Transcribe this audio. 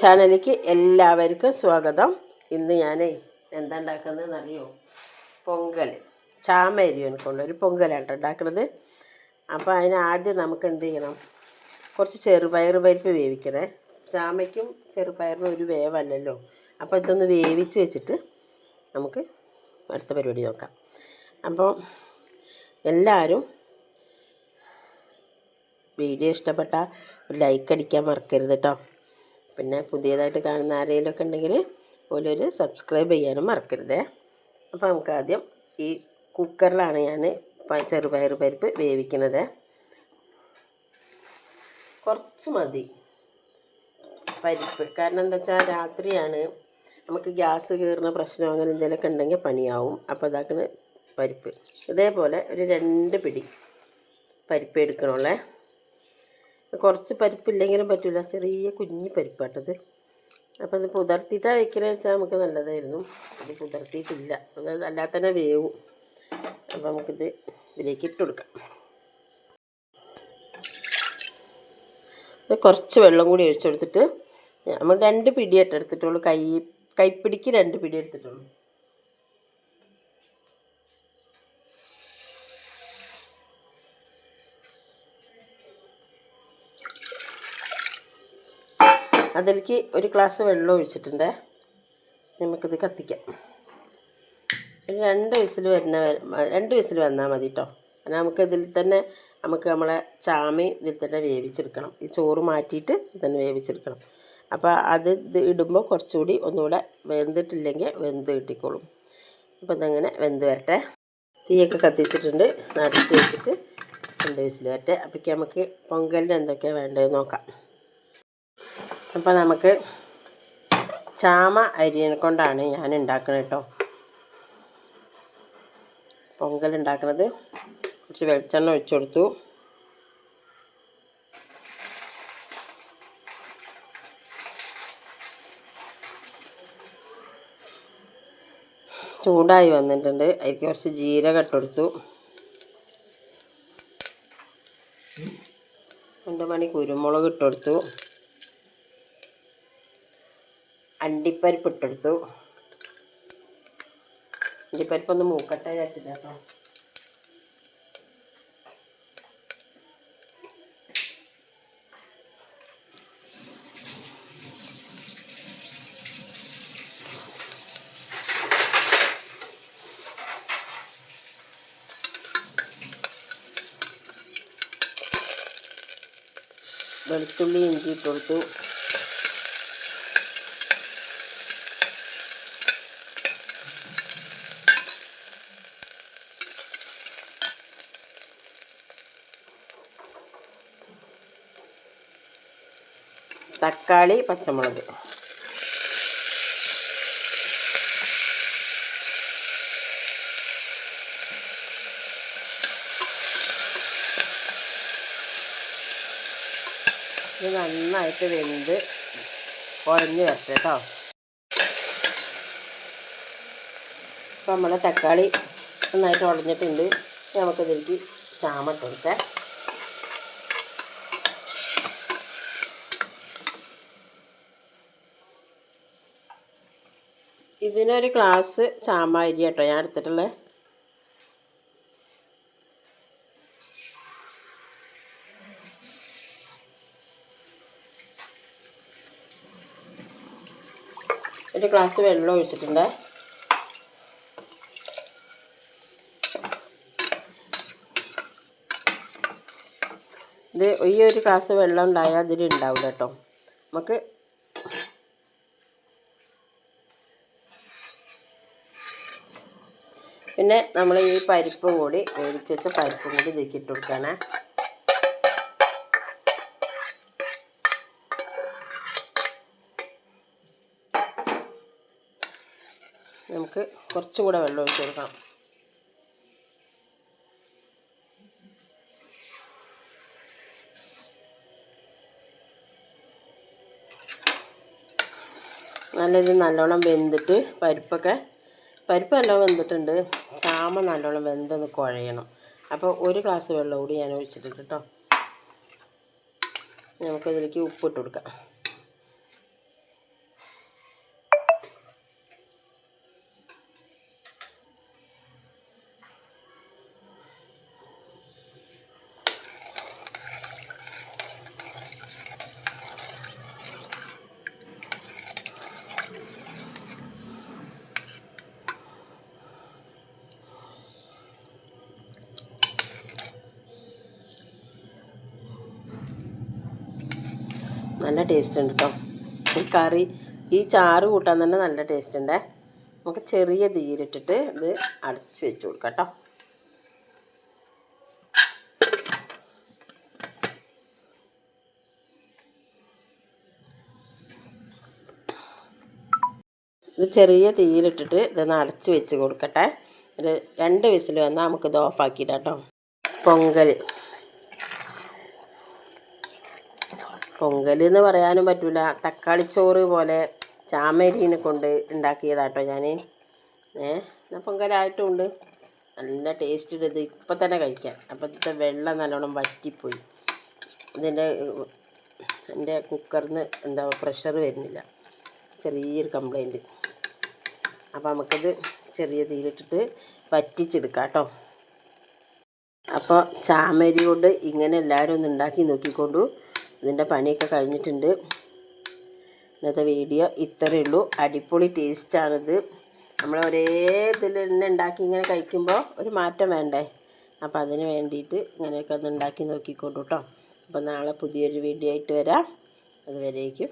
ചാനലിലേക്ക് എല്ലാവർക്കും സ്വാഗതം. ഇന്ന് ഞാൻ എന്താ ഉണ്ടാക്കുന്നതെന്ന് അറിയോ പൊങ്കൽ ചാമരി കൊണ്ടൊരു പൊങ്കലാണ് കേട്ടോ ഉണ്ടാക്കുന്നത് അപ്പോൾ അതിന് ആദ്യം നമുക്ക് എന്ത് ചെയ്യണം? കുറച്ച് ചെറുപയർ പരിപ്പ് വേവിക്കണേ. ചാമയ്ക്കും ചെറുപയറിനും ഒരു വേവല്ലല്ലോ. അപ്പോൾ ഇതൊന്ന് വേവിച്ച് വെച്ചിട്ട് നമുക്ക് അടുത്ത പരിപാടി നോക്കാം. അപ്പോൾ എല്ലാവരും വീഡിയോ ഇഷ്ടപ്പെട്ട ഒരു ലൈക്ക് അടിക്കാൻ മറക്കരുത് കേട്ടോ. പിന്നെ പുതിയതായിട്ട് കാണുന്ന ആരെങ്കിലും ഒക്കെ ഉണ്ടെങ്കിൽ ഒരു സബ്സ്ക്രൈബ് ചെയ്യാനും മറക്കരുതേ. അപ്പോൾ നമുക്ക് ആദ്യം ഈ കുക്കറിലാണ് ഞാൻ ചെറുപയർ പരിപ്പ് വേവിക്കുന്നത് കുറച്ച് മതി പരിപ്പ്. കാരണം എന്താ വെച്ചാൽ രാത്രിയാണ്. നമുക്ക് ഗ്യാസ് കയറുന്ന പ്രശ്നം അങ്ങനെ എന്തെങ്കിലുമൊക്കെ ഉണ്ടെങ്കിൽ പണിയാവും. അപ്പോൾ അതാക്കുന്ന പരിപ്പ്. ഇതേപോലെ ഒരു രണ്ട് പിടി പരിപ്പ് എടുക്കണമല്ലേ കുറച്ച് പരിപ്പില്ലെങ്കിലും പറ്റില്ല ചെറിയ കുഞ്ഞി പരിപ്പാട്ടത്. അപ്പോൾ ഇത് പുതർത്തിയിട്ടാണ് വയ്ക്കണമെന്ന് വെച്ചാൽ നമുക്ക് നല്ലതായിരുന്നു. ഇത് പുതർത്തിയിട്ടില്ല. അത് അല്ലാതെ തന്നെ വേവും. അപ്പോൾ നമുക്കിത് ഇതിലേക്ക് ഇട്ട് കൊടുക്കാം. കുറച്ച് വെള്ളം കൂടി ഒഴിച്ചെടുത്തിട്ട് നമ്മൾ രണ്ട് പിടിയായിട്ട് എടുത്തിട്ടുള്ളൂ കൈ കൈപ്പിടിക്ക് രണ്ട് പിടി എടുത്തിട്ടുള്ളൂ. അതിലേക്ക് ഒരു ഗ്ലാസ് വെള്ളം ഒഴിച്ചിട്ടുണ്ട്. നമുക്കിത് കത്തിക്കാം. ഒരു രണ്ട് വിസിൽ വരുന്ന രണ്ട് വിസിൽ വന്നാൽ മതി കേട്ടോ കാരണം നമുക്ക് ഇതിൽ തന്നെ നമുക്ക് നമ്മളെ ചാമി ഇതിൽ തന്നെ വേവിച്ചെടുക്കണം. ഈ ചോറ് മാറ്റിയിട്ട് ഇത് തന്നെ വേവിച്ചെടുക്കണം. അപ്പോൾ അത് ഇത് ഇടുമ്പോൾ കുറച്ചുകൂടി ഒന്നുകൂടെ വെന്തിട്ടില്ലെങ്കിൽ വെന്ത് കിട്ടിക്കോളും. അപ്പോൾ ഇതങ്ങനെ വെന്ത് വരട്ടെ. തീയൊക്കെ കത്തിച്ചിട്ടുണ്ട്. നടത്തി വെച്ചിട്ട് രണ്ട് വിസിൽ വരട്ടെ. അപ്പോഴേക്ക് നമുക്ക് പൊങ്കലിന് എന്തൊക്കെയാണ് വേണ്ടത് നോക്കാം. അപ്പോൾ നമുക്ക് ചാമ അരിയെ കൊണ്ടാണ് ഞാൻ ഉണ്ടാക്കുന്നത് കേട്ടോ പൊങ്കൽ ഉണ്ടാക്കുന്നത് കുറച്ച് വെളിച്ചെണ്ണ ഒഴിച്ചു കൊടുത്തു. ചൂടായി വന്നിട്ടുണ്ട്. അതിലേക്ക് കുറച്ച് ജീരകം ഇട്ട് കൊടുത്തു. രണ്ട് മണി കുരുമുളക് ഇട്ട് കൊടുത്തു അണ്ടിപ്പരിപ്പ് ഇട്ടെടുത്തു അണ്ടിപ്പരിപ്പ് ഒന്ന് മൂക്കട്ടെ വിചാരിച്ചില്ല കേട്ടോ വെളുത്തുള്ളി ഇഞ്ചി ഇട്ട് കൊടുത്തു. തക്കാളി പച്ചമുളക്. ഇത് നന്നായിട്ട് വെന്ത് ഉടഞ്ഞ് വരട്ടെ കേട്ടോ അപ്പോൾ നമ്മളെ തക്കാളി നന്നായിട്ട് ഉടഞ്ഞിട്ടുണ്ട്. നമുക്കിതിലേക്ക് ചാമ കൊടുക്കാം ഇതിനൊരു ഗ്ലാസ് ചാമ അരി കേട്ടോ ഞാൻ എടുത്തിട്ടുള്ളത് ഒരു ഗ്ലാസ് വെള്ളം ഒഴിച്ചിട്ടുണ്ട്. ഇത് ഈ ഒരു ഗ്ലാസ് വെള്ളം ഉണ്ടായാൽ ഇതിൽ ഉണ്ടാവില്ല കേട്ടോ. നമുക്ക് പിന്നെ നമ്മൾ ഈ പരിപ്പും കൂടി വേവിച്ച് വെച്ച പരിപ്പും കൂടി ഇതിലേക്ക് ഇട്ട് കൊടുക്കുകയാണേ നമുക്ക് കുറച്ചും കൂടെ വെള്ളം ഒഴിച്ച് കൊടുക്കാം നല്ല ഇത് നല്ലോണം വെന്തിട്ട് പരിപ്പൊക്കെ പരിപ്പ് നല്ലോണം വെന്തിട്ടുണ്ട്. ചാമ നല്ലോണം വെന്തൊന്ന് കുഴയണം. അപ്പോൾ ഒരു ഗ്ലാസ് വെള്ളം കൂടി ഞാൻ ഒഴിച്ചിട്ടുണ്ട് കേട്ടോ നമുക്കതിലേക്ക് ഉപ്പിട്ട് കൊടുക്കാം. ടേസ്റ്റ് ഉണ്ട് കേട്ടോ ഈ കറി ഈ ചാറ് കൂട്ടാൻ തന്നെ നല്ല ടേസ്റ്റ് ഉണ്ടേ. നമുക്ക് ചെറിയ തീയിലിട്ടിട്ട് ഇത് അടച്ച് വെച്ച് കൊടുക്കാം കേട്ടോ ഇത് ചെറിയ തീയിലിട്ടിട്ട് ഇതൊന്ന് അടച്ച് വെച്ച് കൊടുക്കട്ടെ. ഒരു രണ്ട് വിസിൽ വന്നാൽ നമുക്കിത് ഓഫാക്കിയിടാം പൊങ്കൽ പൊങ്കൽ എന്ന് പറയാനും പറ്റില്ല തക്കാളിച്ചോറ് പോലെ ചാമരീനെ കൊണ്ട് ഉണ്ടാക്കിയതാട്ടോ ഞാൻ ഏ പൊങ്കലായിട്ടുണ്ട്. നല്ല ടേസ്റ്റ് ഇത് ഇപ്പം തന്നെ കഴിക്കാം. അപ്പം ഇതിന്റെ വെള്ളം നല്ലോണം വറ്റിപ്പോയി. ഇതിന്റെ എന്റെ കുക്കറിന് എന്താ പ്രഷർ വരുന്നില്ല. ചെറിയൊരു കംപ്ലൈന്റ് അപ്പോൾ നമുക്കത് ചെറിയ തീയിലിട്ടിട്ട് വറ്റിച്ചെടുക്കാം കേട്ടോ അപ്പോൾ ചാമരി കൊണ്ട് ഇങ്ങനെ എല്ലാവരും ഒന്ന് ഉണ്ടാക്കി നോക്കിക്കൊണ്ടു. ഇതിന്റെ പണിയൊക്കെ കഴിഞ്ഞിട്ടുണ്ട്. ഇന്നത്തെ വീഡിയോ ഇത്രയേ ഉള്ളൂ. അടിപൊളി ടേസ്റ്റാണിത് നമ്മൾ ഒരേ ഇതിൽ തന്നെ ഉണ്ടാക്കി ഇങ്ങനെ കഴിക്കുമ്പോൾ ഒരു മാറ്റം വേണ്ടേ? അപ്പോൾ അതിന് വേണ്ടിയിട്ട് ഇങ്ങനെയൊക്കെ ഒന്ന് ഉണ്ടാക്കി നോക്കിക്കോട്ടോ കേട്ടോ. അപ്പോൾ നാളെ പുതിയൊരു വീഡിയോ ആയിട്ട് വരാം. അതുവരേക്കും.